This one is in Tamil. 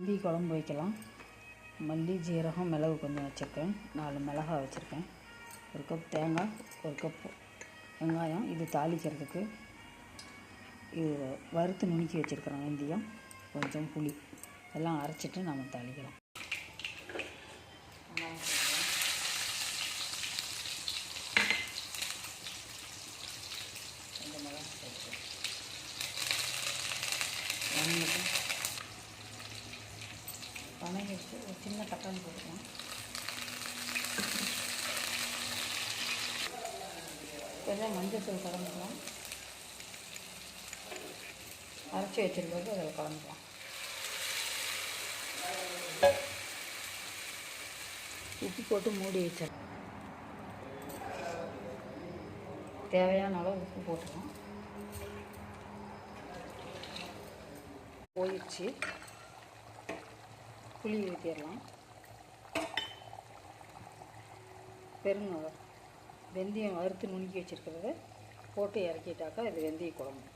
மல்லி குழம்பு வைக்கலாம். மல்லி ஜீரகம் மிளகு கொஞ்சம் வச்சுருக்கேன். நாலு மிளகா வச்சுருக்கேன். ஒரு கப் தேங்காய் ஒரு கப் வெங்காயம். இது தாளிக்கிறதுக்கு இது வறுத்து நுணுக்கி வச்சுருக்கிறேன் வெந்தயம் கொஞ்சம் புளி. எல்லாம் அரைச்சிட்டு நம்ம தாளிக்கலாம் வெங்காயம் போட்டுக்கலாம். ரெண்டு மிளகா சேர்த்துக்கலாம் வணங்கிட்டு வணங்கிட்டு ஒரு சின்ன தக்காளி போட்டுக்கலாம். கொஞ்சம் மஞ்சள் தூள் கலந்துக்கலாம். அரைச்சி வச்சிருக்கிறது அதில் கலந்துக்கலாம். உப்பு போட்டு மூடி வச்சிடலாம். தேவையான அளவு உப்பு போட்டுக்கலாம். போயிடுச்சு. புளி ஊற்றிடலாம் பெருங்க வெந்தயம் வறுத்து நுணுக்கி வச்சுருக்கிறத போட்டு இறக்கிட்டாக்கா இது வெந்தய குழம்பு.